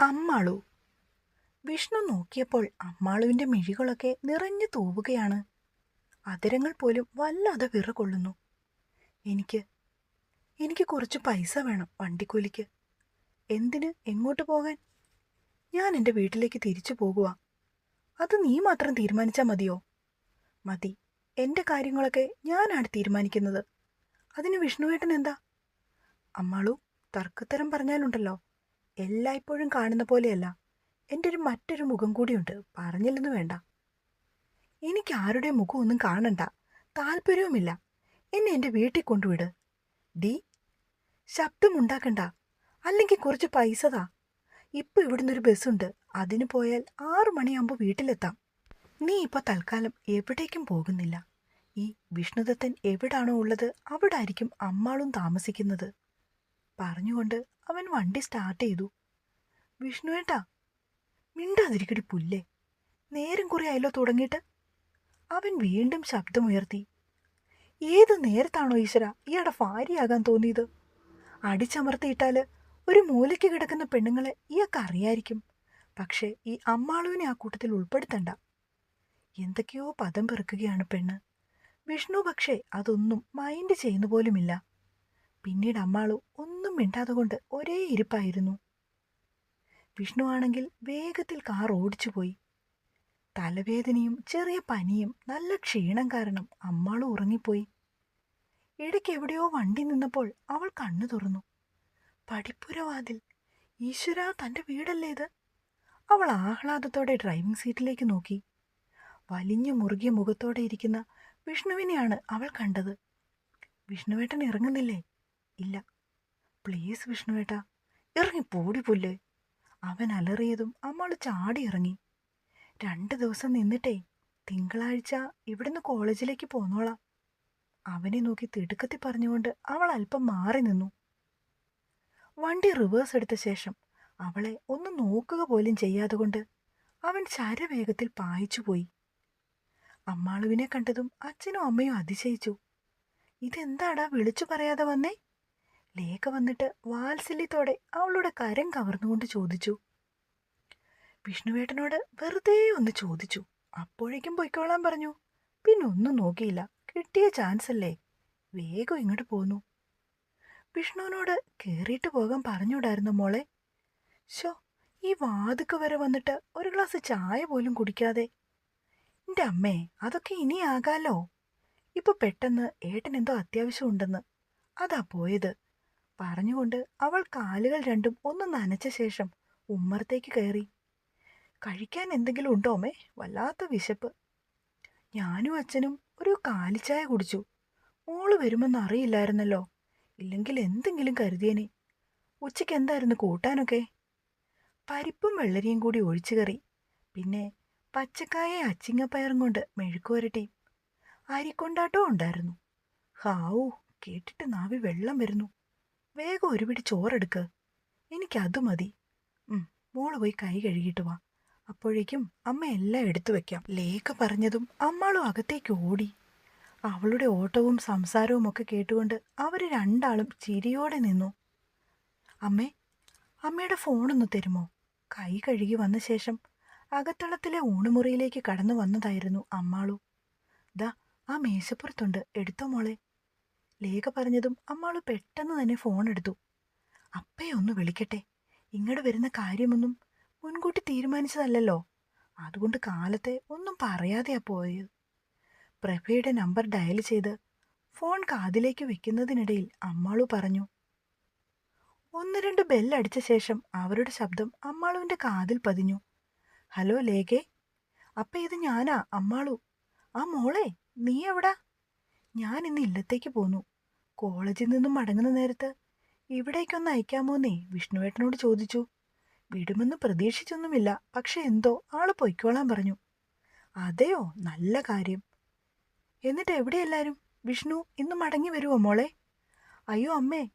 അമ്മാളു. വിഷ്ണു നോക്കിയപ്പോൾ അമ്മാളുവിന്റെ മിഴികളൊക്കെ നിറഞ്ഞു തൂവുകയാണ്. അതിരങ്ങൾ പോലും വല്ലാതെ വിറകൊള്ളുന്നു. എനിക്ക് എനിക്ക് കുറച്ച് പൈസ വേണം വണ്ടിക്കൂലിക്ക്. എന്തിന് എങ്ങോട്ട് പോകാൻ? ഞാൻ എന്റെ വീട്ടിലേക്ക് തിരിച്ചു പോകുക അത് നീ മാത്രം തീരുമാനിച്ചാൽ മതിയോ? മതി എന്റെ കാര്യങ്ങളൊക്കെ ഞാനാണ് തീരുമാനിക്കുന്നത്. അതിന് വിഷ്ണുവേട്ടൻ എന്താ? അമ്മാളു തർക്കത്തരം പറഞ്ഞാലുണ്ടല്ലോ. എല്ലായ്പ്പോഴും കാണുന്ന പോലെയല്ല. എന്റെ ഒരു മറ്റൊരു മുഖം കൂടിയുണ്ട്. പറഞ്ഞില്ലെന്ന് വേണ്ട. എനിക്ക് ആരുടെ മുഖം ഒന്നും കാണണ്ട. താല്പര്യവുമില്ല. എന്നെ എന്റെ വീട്ടിൽ കൊണ്ടുവിട്. ഡി ശബ്ദമുണ്ടാക്കണ്ട അല്ലെങ്കിൽ കുറച്ച് പൈസ താ ഇപ്പൊ ഇവിടുന്ന് ഒരു ബസ്സുണ്ട്. അതിന് പോയാൽ ആറു മണിയാകുമ്പോൾ വീട്ടിലെത്താം. നീ ഇപ്പോൾ തൽക്കാലം എവിടേക്കും പോകുന്നില്ല. ഈ വിഷ്ണുദത്തൻ എവിടാണോ ഉള്ളത് അവിടെ ആയിരിക്കും അമ്മാളും താമസിക്കുന്നത്. പറഞ്ഞുകൊണ്ട് അവൻ വണ്ടി സ്റ്റാർട്ട് ചെയ്തു. വിഷ്ണുവേട്ടാ മിണ്ടാതിരിക്കടി പുല്ലേ? നേരം കുറെ ആയല്ലോ തുടങ്ങിയിട്ട്. അവൻ വീണ്ടും ശബ്ദമുയർത്തി. ഏത് നേരത്താണോ ഈശ്വര ഇയാടെ ഭാര്യയാകാൻ തോന്നിയത്? അടിച്ചമർത്തിയിട്ടാൽ ഒരു മൂലയ്ക്ക് കിടക്കുന്ന പെണ്ണുങ്ങളെ ഇയാൾക്ക് അറിയായിരിക്കും. പക്ഷേ ഈ അമ്മാളുവിനെ ആ കൂട്ടത്തിൽ ഉൾപ്പെടുത്തണ്ട. എന്തൊക്കെയോ പദം പെറുക്കുകയാണ് പെണ്ണ്. വിഷ്ണു പക്ഷേ അതൊന്നും മൈൻഡ് ചെയ്യുന്ന പോലുമില്ല. പിന്നീട് അമ്മാളു ഒന്നും മിണ്ടാതെ കൊണ്ട് ഒരേ ഇരിപ്പായിരുന്നു. വിഷ്ണു ആണെങ്കിൽ വേഗത്തിൽ കാർ ഓടിച്ചുപോയി. തലവേദനയും ചെറിയ പനിയും നല്ല ക്ഷീണം കാരണം അമ്മാളും ഉറങ്ങിപ്പോയി. ഇടയ്ക്ക് എവിടെയോ വണ്ടി നിന്നപ്പോൾ അവൾ കണ്ണു തുറന്നു. പടിപ്പുരവാതിൽ ഈശ്വര തന്റെ വീടല്ലേ ഇത്? അവൾ ആഹ്ലാദത്തോടെ ഡ്രൈവിംഗ് സീറ്റിലേക്ക് നോക്കി. വലിഞ്ഞു മുറുകിയ മുഖത്തോടെ ഇരിക്കുന്ന വിഷ്ണുവിനെയാണ് അവൾ കണ്ടത്. വിഷ്ണുവേട്ടൻ ഇറങ്ങുന്നില്ലേ? ഇല്ല. പ്ലീസ് വിഷ്ണുവേട്ട ഇറങ്ങി പോടി പുല്ല്. അവൻ അലറിയതും അമ്മൾ ചാടി ഇറങ്ങി. രണ്ട് ദിവസം നിന്നിട്ടേ തിങ്കളാഴ്ച ഇവിടുന്ന് കോളേജിലേക്ക് പോന്നോളാം. അവനെ നോക്കി തിടുക്കത്തി പറഞ്ഞുകൊണ്ട് അവൾ അല്പം മാറി നിന്നു. വണ്ടി റിവേഴ്സ് എടുത്ത ശേഷം അവളെ ഒന്ന് നോക്കുക പോലും ചെയ്യാതെ കൊണ്ട് അവൻ ശരവേഗത്തിൽ പായിച്ചുപോയി അമ്മാളുവിനെ കണ്ടതും അച്ഛനും അമ്മയും അതിശയിച്ചു. ഇതെന്താടാ വിളിച്ചു പറയാതെ വന്നേ? ലേഖ വന്നിട്ട് വാത്സല്യത്തോടെ അവളുടെ കരം കവർന്നുകൊണ്ട് ചോദിച്ചു. വിഷ്ണുവേട്ടനോട് വെറുതെ ഒന്ന് ചോദിച്ചു. അപ്പോഴേക്കും പൊയ്ക്കോളാൻ പറഞ്ഞു. പിന്നെ ഒന്നും നോക്കിയില്ല. കിട്ടിയ ചാൻസ് അല്ലേ? വേഗം ഇങ്ങോട്ട് പോന്നു. വിഷ്ണുവിനോട് കേറിയിട്ട് പോകാൻ പറഞ്ഞുകൂടായിരുന്നു മോളെ? ഷോ ഈ വാതുക്ക് വരെ വന്നിട്ട് ഒരു ഗ്ലാസ് ചായ പോലും കുടിക്കാതെ. എന്റെ അമ്മേ അതൊക്കെ ഇനിയാകാലോ? ഇപ്പൊ പെട്ടെന്ന് ഏട്ടൻ എന്തോ അത്യാവശ്യം ഉണ്ടെന്ന്. അതാ പോയത്. പറഞ്ഞുകൊണ്ട് അവൾ കാലുകൾ രണ്ടും ഒന്ന് നനച്ച ശേഷം ഉമ്മറത്തേക്ക് കയറി. കഴിക്കാൻ എന്തെങ്കിലും ഉണ്ടോമേ വല്ലാത്ത വിശപ്പ്. ഞാനും അച്ഛനും ഒരു കാലിച്ചായ കുടിച്ചു. മോൾ വരുമെന്ന് അറിയില്ലായിരുന്നല്ലോ. ഇല്ലെങ്കിൽ എന്തെങ്കിലും കരുതിയനെ. ഉച്ചയ്ക്ക് എന്തായിരുന്നു കൂട്ടാനൊക്കെ? പരിപ്പും വെള്ളരിയും കൂടി ഒഴിച്ചു കറി. പിന്നെ പച്ചക്കായ അച്ചിങ്ങപ്പയറും കൊണ്ട് മെഴുക്കുവരട്ടി അരിക്കൊണ്ടാട്ടവും ഉണ്ടായിരുന്നു. ഹാവൂ കേട്ടിട്ട് നാവി വെള്ളം വരുന്നു. വേഗം ഒരു പിടി ചോറെടുക്ക്. എനിക്കത് മതി. മോൾ പോയി കൈ കഴുകിയിട്ട് വാ. അപ്പോഴേക്കും അമ്മ എല്ലാം എടുത്തു വെക്കാം. ലേഖ പറഞ്ഞതും അമ്മാളും അകത്തേക്ക് ഓടി. അവളുടെ ഓട്ടവും സംസാരവും ഒക്കെ കേട്ടുകൊണ്ട് അവർ രണ്ടാളും ചിരിയോടെ നിന്നു. അമ്മേ അമ്മയുടെ ഫോണൊന്ന് തരുമോ? കൈ കഴുകി വന്ന ശേഷം അകത്തളത്തിലെ ഊണുമുറിയിലേക്ക് കടന്നു വന്നതായിരുന്നു അമ്മാളു. ദാ ആ മേശപ്പുറത്തുണ്ട്. എടുത്തോ മോളെ? ലേഖ പറഞ്ഞതും അമ്മാൾ പെട്ടെന്ന് തന്നെ ഫോൺ എടുത്തു. അപ്പയെ ഒന്ന് വിളിക്കട്ടെ. ഇങ്ങോട്ട് വരുന്ന കാര്യമൊന്നും മുൻകൂട്ടി തീരുമാനിച്ചതല്ലല്ലോ. അതുകൊണ്ട് കാലത്തെ ഒന്നും പറയാതെയാ പോയത്. പ്രഭയുടെ നമ്പർ ഡയൽ ചെയ്ത് ഫോൺ കാതിലേക്ക് വെക്കുന്നതിനിടയിൽ അമ്മാളു പറഞ്ഞു ഒന്ന് രണ്ട് ബെല്ലടിച്ച ശേഷം അവരുടെ ശബ്ദം അമ്മാളുവിന്റെ കാതിൽ പതിഞ്ഞു. ഹലോ ലേഖേ. അപ്പ ഇത് ഞാനാ അമ്മാളു. ആ മോളെ നീ എവിടാ? ഞാൻ ഇന്ന് ഇല്ലത്തേക്ക് പോന്നു. കോളേജിൽ നിന്നും മടങ്ങുന്ന നേരത്ത് ഇവിടേക്കൊന്ന് അയക്കാമോന്നേ വിഷ്ണുവേട്ടനോട് ചോദിച്ചു. വിടുമെന്ന് പ്രതീക്ഷിച്ചൊന്നുമില്ല. പക്ഷെ എന്തോ ആൾ പൊയ്ക്കോളാൻ പറഞ്ഞു. അതെയോ? നല്ല കാര്യം. എന്നിട്ട് എവിടെ വിഷ്ണു ഇന്ന് മടങ്ങി വരുമോ മോളെ? അയ്യോ അമ്മേ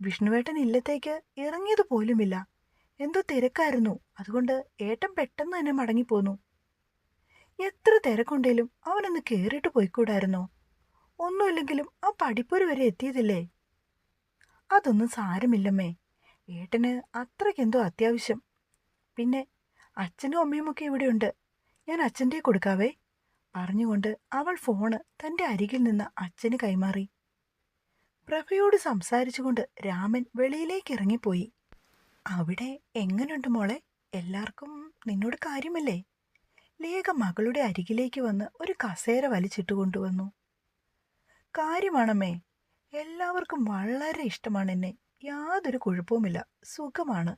വിഷ്ണുവേട്ടൻ ഇല്ലത്തേക്ക് ഇറങ്ങിയത് പോലുമില്ല. എന്തോ തിരക്കായിരുന്നു. അതുകൊണ്ട് ഏട്ടൻ പെട്ടെന്ന് തന്നെ മടങ്ങിപ്പോന്നു. എത്ര തിരക്കുണ്ടേലും അവനൊന്ന് കയറിയിട്ട് പോയിക്കൂടായിരുന്നോ? ഒന്നുമില്ലെങ്കിലും ആ പഠിപ്പുര വരെ എത്തിയതില്ലേ? അതൊന്നും സാരമില്ലമ്മേ. ഏട്ടന് അത്രയ്ക്കെന്തോ അത്യാവശ്യം. പിന്നെ അച്ഛനും അമ്മയുമൊക്കെ ഇവിടെയുണ്ട്. ഞാൻ അച്ഛന്റെ കൊടുക്കാവേ. പറഞ്ഞുകൊണ്ട് അവൾ ഫോണ് തന്റെ അരികിൽ നിന്ന് അച്ഛന് കൈമാറി. പ്രഭയോട് സംസാരിച്ചുകൊണ്ട് രാമൻ വെളിയിലേക്ക് ഇറങ്ങിപ്പോയി. അവിടെ എങ്ങനെയുണ്ട് മോളെ? എല്ലാവർക്കും നിന്നോട് കാര്യമല്ലേ? ലേഖ മകളുടെ അരികിലേക്ക് വന്ന് ഒരു കസേര വലിച്ചിട്ട് കൊണ്ടുവന്നു. കാര്യമാണമ്മേ. എല്ലാവർക്കും വളരെ ഇഷ്ടമാണ് എന്നെ. യാതൊരു കുഴപ്പവുമില്ല. സുഖമാണ്.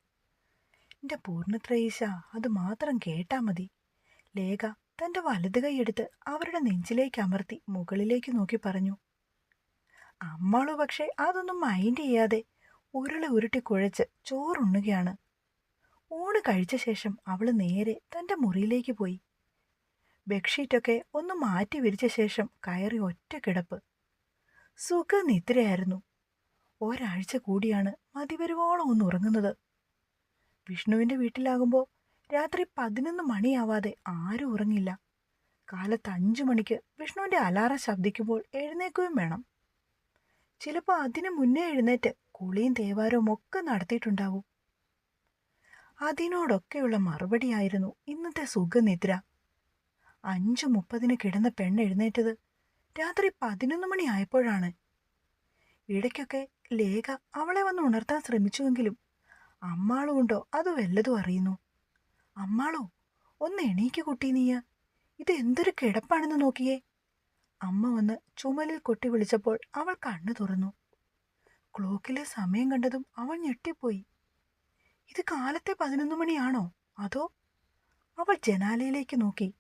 എന്റെ പൂർണത്രയീശ അത് മാത്രം കേട്ടാ മതി. ലേഖ തന്റെ വലത് കൈയെടുത്ത് അവരുടെ നെഞ്ചിലേക്ക് അമർത്തി മുകളിലേക്ക് നോക്കി പറഞ്ഞു. അമ്മാളു പക്ഷേ അതൊന്നും മൈൻഡ് ചെയ്യാതെ ഉരുളി ഉരുട്ടി കുഴച്ച് ചോറുണ്ണുകയാണ്. ഊണ് കഴിച്ച ശേഷം അവൾ നേരെ തന്റെ മുറിയിലേക്ക് പോയി. ബെഡ്ഷീറ്റൊക്കെ ഒന്ന് മാറ്റി വിരിച്ച ശേഷം കയറി ഒറ്റ കിടപ്പ് സുഖനിദ്രയായിരുന്നു ഒരാഴ്ച കൂടിയാണ് മതിവരുവോളം ഒന്ന് ഉറങ്ങുന്നത്. വിഷ്ണുവിന്റെ വീട്ടിലാകുമ്പോൾ രാത്രി പതിനൊന്ന് മണിയാവാതെ ആരും ഉറങ്ങില്ല. കാലത്ത് അഞ്ചു മണിക്ക് വിഷ്ണുവിന്റെ അലാറം ശബ്ദിക്കുമ്പോൾ എഴുന്നേക്കുകയും വേണം. ചിലപ്പോൾ അതിനു മുന്നേ എഴുന്നേറ്റ് കുളിയും തേവാരവും ഒക്കെ നടത്തിയിട്ടുണ്ടാവും. അതിനോടൊക്കെയുള്ള മറുപടിയായിരുന്നു ഇന്നത്തെ സുഖനിദ്ര. അഞ്ചു മുപ്പതിന് കിടന്ന പെണ്ണ് എഴുന്നേറ്റത് രാത്രി പതിനൊന്ന് മണിയായപ്പോഴാണ് ഇടയ്ക്കൊക്കെ ലേഖ അവളെ വന്ന് ഉണർത്താൻ ശ്രമിച്ചുവെങ്കിലും അമ്മാളുണ്ടോ അത് വല്ലതും അറിയുന്നു. അമ്മാളോ ഒന്ന് എണീക്ക് കുട്ടി നീയ. ഇത് എന്തൊരു കിടപ്പാണെന്ന് നോക്കിയേ. അമ്മ വന്ന് ചുമലിൽ കൊട്ടി വിളിച്ചപ്പോൾ അവൾ കണ്ണു തുറന്നു. ക്ലോക്കിലെ സമയം കണ്ടതും അവൾ ഞെട്ടിപ്പോയി. ഇത് കാലത്തെ പതിനൊന്ന് മണിയാണോ? അതോ? അവൾ ജനാലയിലേക്ക് നോക്കി.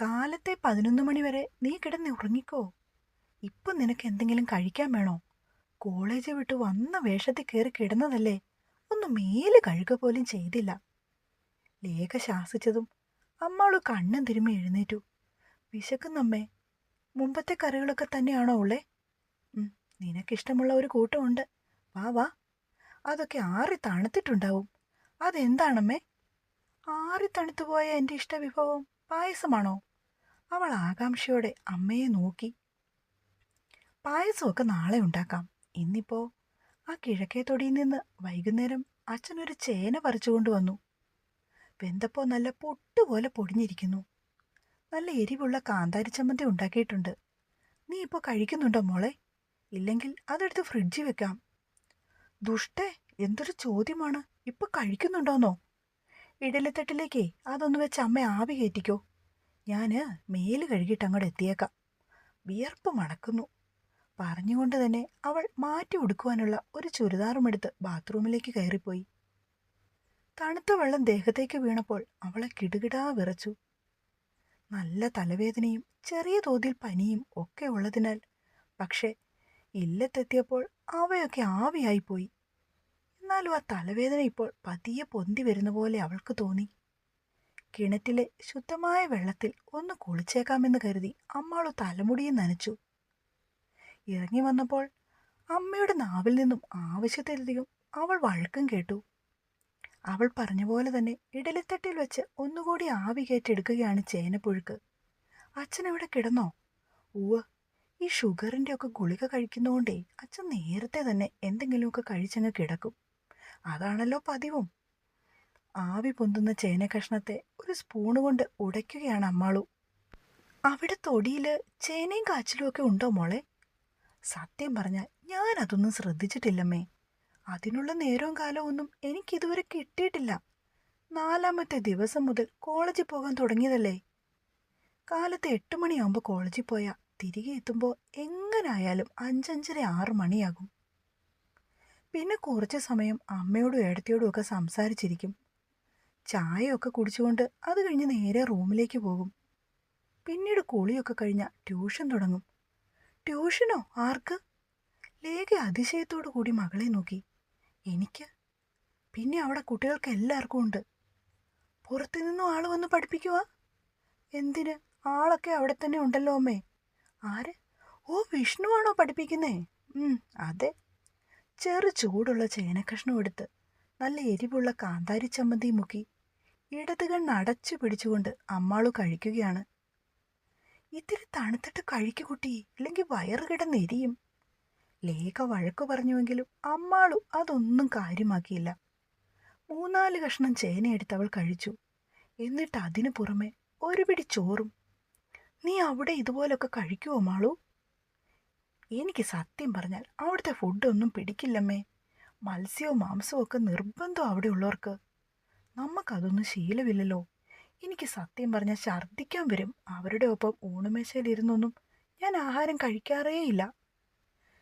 കാലത്തെ പതിനൊന്ന് മണിവരെ നീ കിടന്ന് ഉറങ്ങിക്കോ. ഇപ്പം നിനക്ക് എന്തെങ്കിലും കഴിക്കാൻ വേണോ? കോളേജ് വിട്ട് വന്ന വേഷത്തിൽ കയറി കിടന്നതല്ലേ? ഒന്ന് മേൽ കഴുക പോലും ചെയ്തില്ല. ലേഖ ശാസിച്ചതും അമ്മാളു കണ്ണും തിരുമ്മി എഴുന്നേറ്റു. വിശക്കുന്നമ്മേ മുമ്പത്തെ കറികളൊക്കെ തന്നെയാണോ ഉള്ളേ? നിനക്കിഷ്ടമുള്ള ഒരു കൂട്ടമുണ്ട്. വാ വാ. അതൊക്കെ ആറി തണുത്തിട്ടുണ്ടാവും. അതെന്താണമ്മേ? ആറി തണുത്തുപോയ എന്റെ ഇഷ്ടവിഭവം പായസമാണോ? അവൾ ആകാംക്ഷയോടെ അമ്മയെ നോക്കി. പായസമൊക്കെ നാളെ ഉണ്ടാക്കാം. ഇന്നിപ്പോ ആ കിഴക്കേ തൊടിയിൽ നിന്ന് വൈകുന്നേരം അച്ഛനൊരു ചേന പറിച്ചുകൊണ്ട് വന്നു. വെന്തപ്പോ നല്ല പൊട്ടുപോലെ പൊടിഞ്ഞിരിക്കുന്നു. നല്ല എരിവുള്ള കാന്താരി ചമ്മന്തി ഉണ്ടാക്കിയിട്ടുണ്ട്. നീ ഇപ്പോൾ കഴിക്കുന്നുണ്ടോ മോളെ? ഇല്ലെങ്കിൽ അതെടുത്ത് ഫ്രിഡ്ജിൽ വെക്കാം. ദുഷ്ടേ എന്തൊരു ചോദ്യമാണ്. ഇപ്പൊ കഴിക്കുന്നുണ്ടോന്നോ? ഇടലിത്തട്ടിലേക്കേ അതൊന്ന് വെച്ച് അമ്മ ആവി കയറ്റിക്കോ. ഞാൻ മേൽ കഴുകിയിട്ട് അങ്ങോട്ട് എത്തിയേക്കാം. വിയർപ്പ് മണക്കുന്നു. പറഞ്ഞുകൊണ്ട് തന്നെ അവൾ മാറ്റി ഉടുക്കുവാനുള്ള ഒരു ചുരിദാറുമെടുത്ത് ബാത്റൂമിലേക്ക് കയറിപ്പോയി. തണുത്ത വെള്ളം ദേഹത്തേക്ക് വീണപ്പോൾ അവളെ കിടുകിടാ വിറച്ചു. നല്ല തലവേദനയും ചെറിയ തോതിൽ പനിയും ഒക്കെ ഉള്ളതിനാൽ പക്ഷേ ഇല്ലത്തെത്തിയപ്പോൾ അവയൊക്കെ ആവിയായിപ്പോയി. എന്നാലും ആ തലവേദന ഇപ്പോൾ പതിയെ പൊന്തി വരുന്ന പോലെ അവൾക്ക് തോന്നി. കിണറ്റിലെ ശുദ്ധമായ വെള്ളത്തിൽ ഒന്ന് കുളിച്ചേക്കാമെന്ന് കരുതി അമ്മാളു തലമുടിയും നനച്ചു. ഇറങ്ങി വന്നപ്പോൾ അമ്മയുടെ നാവിൽ നിന്നും ആവശ്യത്തിലധികം അവൾ വഴക്കും കേട്ടു. അവൾ പറഞ്ഞ പോലെ തന്നെ ഇടലിത്തട്ടിൽ വെച്ച് ഒന്നുകൂടി ആവി കയറ്റെടുക്കുകയാണ് ചേനപ്പുഴുക്ക്. അച്ഛൻ ഇവിടെ കിടന്നോ? ഉവ്വ് ഈ ഷുഗറിന്റെ ഒക്കെ ഗുളിക കഴിക്കുന്നതുകൊണ്ടേ അച്ഛൻ നേരത്തെ തന്നെ എന്തെങ്കിലുമൊക്കെ കഴിച്ചങ്ങ് കിടക്കും. അതാണല്ലോ പതിവും. ആവി പൊന്തുന്ന ചേന കഷ്ണത്തെ ഒരു സ്പൂണ് കൊണ്ട് ഉടയ്ക്കുകയാണ് അമ്മാളു. അവിടെ തൊടിയിൽ ചേനയും കാച്ചിലും ഒക്കെ ഉണ്ടോ മോളെ? സത്യം പറഞ്ഞാൽ ഞാൻ അതൊന്നും ശ്രദ്ധിച്ചിട്ടില്ലമ്മേ. അതിനുള്ള നേരവും കാലവും ഒന്നും എനിക്കിതുവരെ കിട്ടിയിട്ടില്ല. നാലാമത്തെ ദിവസം മുതൽ കോളേജിൽ പോകാൻ തുടങ്ങിയതല്ലേ? കാലത്ത് എട്ട് മണിയാകുമ്പോൾ കോളേജിൽ പോയാൽ തിരികെ എത്തുമ്പോൾ എങ്ങനായാലും അഞ്ചഞ്ചര ആറ് മണിയാകും. പിന്നെ കുറച്ച് സമയം അമ്മയോടും ഏടത്തിയോടും ഒക്കെ സംസാരിച്ചിരിക്കും. ചായയൊക്കെ കുടിച്ചുകൊണ്ട് അത് കഴിഞ്ഞ് നേരെ റൂമിലേക്ക് പോകും. പിന്നീട് കുളിയൊക്കെ കഴിഞ്ഞ ട്യൂഷൻ തുടങ്ങും. ട്യൂഷനോ? ആർക്ക്? ലേഖ അതിശയത്തോടു കൂടി മകളെ നോക്കി. എനിക്ക്? പിന്നെ അവിടെ കുട്ടികൾക്ക് എല്ലാവർക്കും ഉണ്ട്. പുറത്തു നിന്നും ആൾ വന്ന് പഠിപ്പിക്കുക എന്തിന്? ആളൊക്കെ അവിടെ തന്നെ ഉണ്ടല്ലോ അമ്മേ. ആര്? ഓ വിഷ്ണുവാണോ പഠിപ്പിക്കുന്നേ? അതെ. ചെറു ചൂടുള്ള ചേനക്കഷ്ണം എടുത്ത് നല്ല എരിവുള്ള കാന്താരി ചമ്മന്തി മുക്കി ഇടത് കണ്ണ് പിടിച്ചുകൊണ്ട് അമ്മാളു കഴിക്കുകയാണ്. ഇത്തിരി തണുത്തിട്ട് കഴിക്കു കുട്ടി ഇല്ലെങ്കിൽ വയറ് കിടന്നെരിയും ലേഖ വഴക്കു പറഞ്ഞുവെങ്കിലും അമ്മാളു അതൊന്നും കാര്യമാക്കിയില്ല. മൂന്നാൽ കഷ്ണം ചേനയെടുത്ത് അവൾ കഴിച്ചു. എന്നിട്ട് അതിനു പുറമെ ഒരു പിടി ചോറും. നീ അവിടെ ഇതുപോലൊക്കെ കഴിക്കുവോ മാളു? എനിക്ക് സത്യം പറഞ്ഞാൽ അവിടുത്തെ ഫുഡൊന്നും പിടിക്കില്ലമ്മേ. മത്സ്യവും മാംസവും ഒക്കെ നിർബന്ധം അവിടെ ഉള്ളവർക്ക് നമുക്കതൊന്നും ശീലമില്ലല്ലോ. എനിക്ക് സത്യം പറഞ്ഞാൽ ഛർദ്ദിക്കാൻ വരും. അവരുടെ ഒപ്പം ഊണുമേശയിലിരുന്നൊന്നും ഞാൻ ആഹാരം കഴിക്കാറേയില്ല.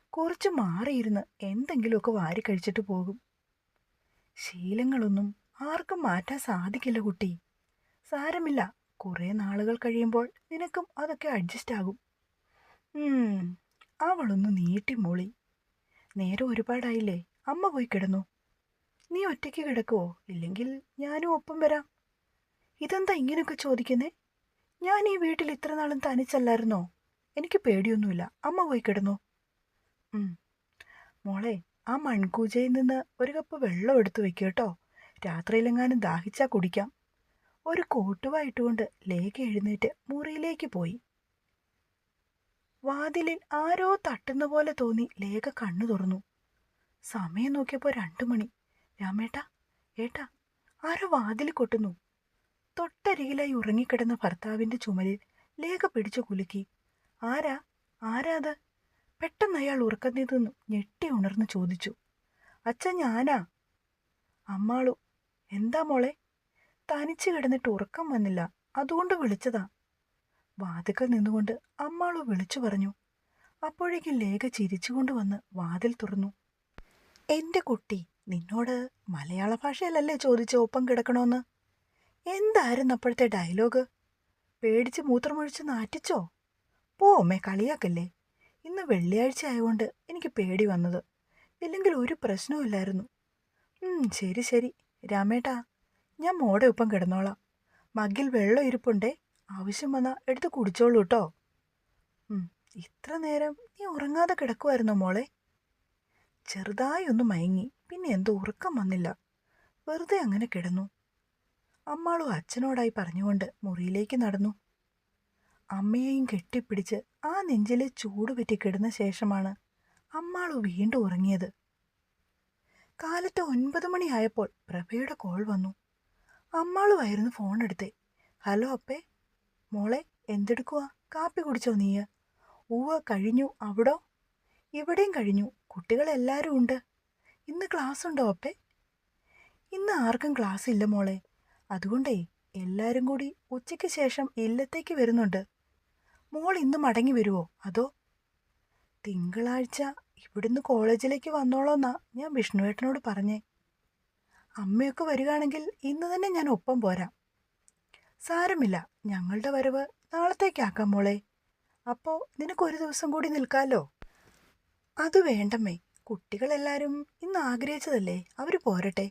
കുറച്ച് മാറിയിരുന്ന് എന്തെങ്കിലുമൊക്കെ വാരി കഴിച്ചിട്ട് പോകും. ശീലങ്ങളൊന്നും ആർക്കും മാറ്റാൻ സാധിക്കില്ല കുട്ടി. സാരമില്ല. കുറേ നാളുകൾ കഴിയുമ്പോൾ നിനക്കും അതൊക്കെ അഡ്ജസ്റ്റ് ആകും. അവളൊന്ന് നീട്ടി മൂളി. നേരെ ഒരുപാടായില്ലേ. അമ്മ പോയി കിടന്നു? നീ ഒറ്റയ്ക്ക് കിടക്കുവോ? ഇല്ലെങ്കിൽ ഞാനും ഒപ്പം വരാം. ഇതെന്താ ഇങ്ങനെയൊക്കെ ചോദിക്കുന്നേ? ഞാൻ ഈ വീട്ടിൽ ഇത്ര നാളും തനിച്ചല്ലായിരുന്നോ? എനിക്ക് പേടിയൊന്നുമില്ല. അമ്മ പോയി കിടന്നു. മോളെ ആ മൺകൂജയിൽ നിന്ന് ഒരു കപ്പ് വെള്ളം എടുത്തു വെക്കുക കേട്ടോ. രാത്രിയിലെങ്ങാനും ദാഹിച്ചാൽ കുടിക്കാം. ഒരു കോട്ടുവായിട്ടുകൊണ്ട് ലേഖ എഴുന്നേറ്റ് മുറിയിലേക്ക് പോയി. വാതിലിൽ ആരോ തട്ടുന്ന പോലെ തോന്നി ലേഖ കണ്ണു തുറന്നു. സമയം നോക്കിയപ്പോൾ രണ്ടു മണി. രാമേട്ടാ ഏട്ടാ ആരോ വാതിൽ കൊട്ടുന്നു. തൊട്ടരികിലായി ഉറങ്ങിക്കിടന്ന ഭർത്താവിന്റെ ചുമലിൽ ലേഖ പിടിച്ചു കുലുക്കി. ആരാ? ആരാ അത്? പെട്ടെന്ന് അയാൾ ഉറക്കത്തിൽ നിന്നും ഞെട്ടി ഉണർന്ന് ചോദിച്ചു. അച്ഛൻ ഞാനാ. അമ്മാളു എന്താ മോളെ? തനിച്ച് കിടന്നിട്ട് ഉറക്കം വന്നില്ല അതുകൊണ്ട് വിളിച്ചതാ. വാതിക്കൽ നിന്നുകൊണ്ട് അമ്മാളു വിളിച്ചു പറഞ്ഞു. അപ്പോഴേക്കും ലേഖ ചിരിച്ചുകൊണ്ട് വന്ന് വാതിൽ തുറന്നു. എന്റെ കുട്ടി നിന്നോട് മലയാള ഭാഷയിലല്ലേ ചോദിച്ച ഒപ്പം കിടക്കണോന്ന്? എന്തായിരുന്നു അപ്പോഴത്തെ ഡയലോഗ്? പേടിച്ച് മൂത്രമൊഴിച്ച് നാറ്റിച്ചോ? പോ അമ്മേ കളിയാക്കല്ലേ. ഇന്ന് വെള്ളിയാഴ്ച ആയതുകൊണ്ട് എനിക്ക് പേടി വന്നത്. ഇല്ലെങ്കിൽ ഒരു പ്രശ്നവുമില്ലായിരുന്നു ശരി ശരി. രാമേട്ടാ ഞാൻ മോടെ ഒപ്പം കിടന്നോളാം. മഗ്ഗിൽ വെള്ളം ഇരിപ്പുണ്ടേ. ആവശ്യം വന്നാൽ എടുത്ത് കുടിച്ചോളൂ കേട്ടോ ഇത്ര നേരം നീ ഉറങ്ങാതെ കിടക്കുമായിരുന്നോ മോളെ? ചെറുതായി ഒന്ന് മയങ്ങി. പിന്നെ എന്തോ ഉറക്കം വന്നില്ല. വെറുതെ അങ്ങനെ കിടന്നു. അമ്മാളും അച്ഛനോടായി പറഞ്ഞുകൊണ്ട് മുറിയിലേക്ക് നടന്നു. അമ്മയെയും കെട്ടിപ്പിടിച്ച് ആ നെഞ്ചിലെ ചൂട് പറ്റി കിടന്ന ശേഷമാണ് അമ്മാളു വീണ്ടും ഉറങ്ങിയത്. കാലത്ത് ഒൻപത് മണിയായപ്പോൾ പ്രഭയുടെ കോൾ വന്നു. അമ്മാളുമായിരുന്നു ഫോൺ എടുത്തേ. ഹലോ അപ്പേ മോളെ എന്തെടുക്കുക കാപ്പി കുടിച്ചോ നീയ്? ഉവ്വ് കഴിഞ്ഞു അവിടോ? ഇവിടെയും കഴിഞ്ഞു. കുട്ടികളെല്ലാവരും ഉണ്ട്. ഇന്ന് ക്ലാസ് ഉണ്ടോ അപ്പെ? ഇന്ന് ആർക്കും ക്ലാസ് ഇല്ല മോളെ. അതുകൊണ്ടേ എല്ലാവരും കൂടി ഉച്ചയ്ക്ക് ശേഷം ഇല്ലത്തേക്ക് വരുന്നുണ്ട്. മോൾ ഇന്ന് മടങ്ങി വരുമോ അതോ? തിങ്കളാഴ്ച ഇവിടുന്ന് കോളേജിലേക്ക് വന്നോളോന്നാ ഞാൻ വിഷ്ണുവേട്ടനോട് പറഞ്ഞേ. അമ്മയൊക്കെ വരികയാണെങ്കിൽ ഇന്ന് തന്നെ ഞാൻ ഒപ്പം പോരാം. സാരമില്ല ഞങ്ങളുടെ വരവ് നാളത്തേക്കാക്കാം മോളെ. അപ്പോൾ നിനക്കൊരു ദിവസം കൂടി നിൽക്കാലോ? അത് വേണ്ടമ്മേ. കുട്ടികളെല്ലാവരും ഇന്ന് ആഗ്രഹിച്ചതല്ലേ? അവർ പോരട്ടെ.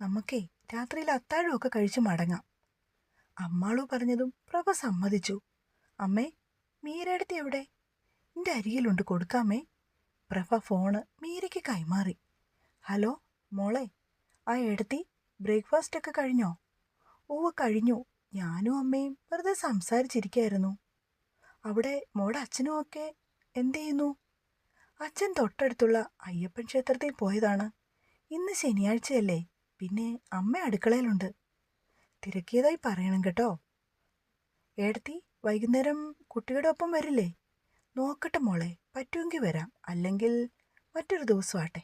നമുക്കേ രാത്രിയിൽ അത്താഴമൊക്കെ കഴിച്ച് മടങ്ങാം. അമ്മാളു പറഞ്ഞതും പ്രഭ സമ്മതിച്ചു. അമ്മേ മീരയടുത്ത് എവിടെ? എന്റെ അരികിലുണ്ട് കൊടുക്കാമേ. പ്രഭ ഫോണ് മീരയ്ക്ക് കൈമാറി. ഹലോ മോളെ ആ എടുത്തി ബ്രേക്ക്ഫാസ്റ്റ് ഒക്കെ കഴിഞ്ഞോ? ഓ കഴിഞ്ഞു. ഞാനും അമ്മയും വെറുതെ സംസാരിച്ചിരിക്കായിരുന്നു. അവിടെ മോടെ അച്ഛനും ഒക്കെ എന്ത് ചെയ്യുന്നു? അച്ഛൻ തൊട്ടടുത്തുള്ള അയ്യപ്പൻ ക്ഷേത്രത്തിൽ പോയതാണ്. ഇന്ന് ശനിയാഴ്ചയല്ലേ. പിന്നെ അമ്മ അടുക്കളയിലുണ്ട്. തിരക്കിയതായി പറയണം കേട്ടോ. ഏടത്തി വൈകുന്നേരം കുട്ടിയുടെ ഒപ്പം വരില്ലേ? നോക്കട്ടെ മോളെ പറ്റുമെങ്കിൽ വരാം. അല്ലെങ്കിൽ മറ്റൊരു ദിവസമാട്ടെ.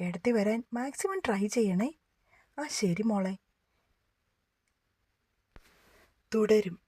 ഏടത്തി വരാൻ മാക്സിമം ട്രൈ ചെയ്യണേ. ആ ശരി മോളെ. തുടരും.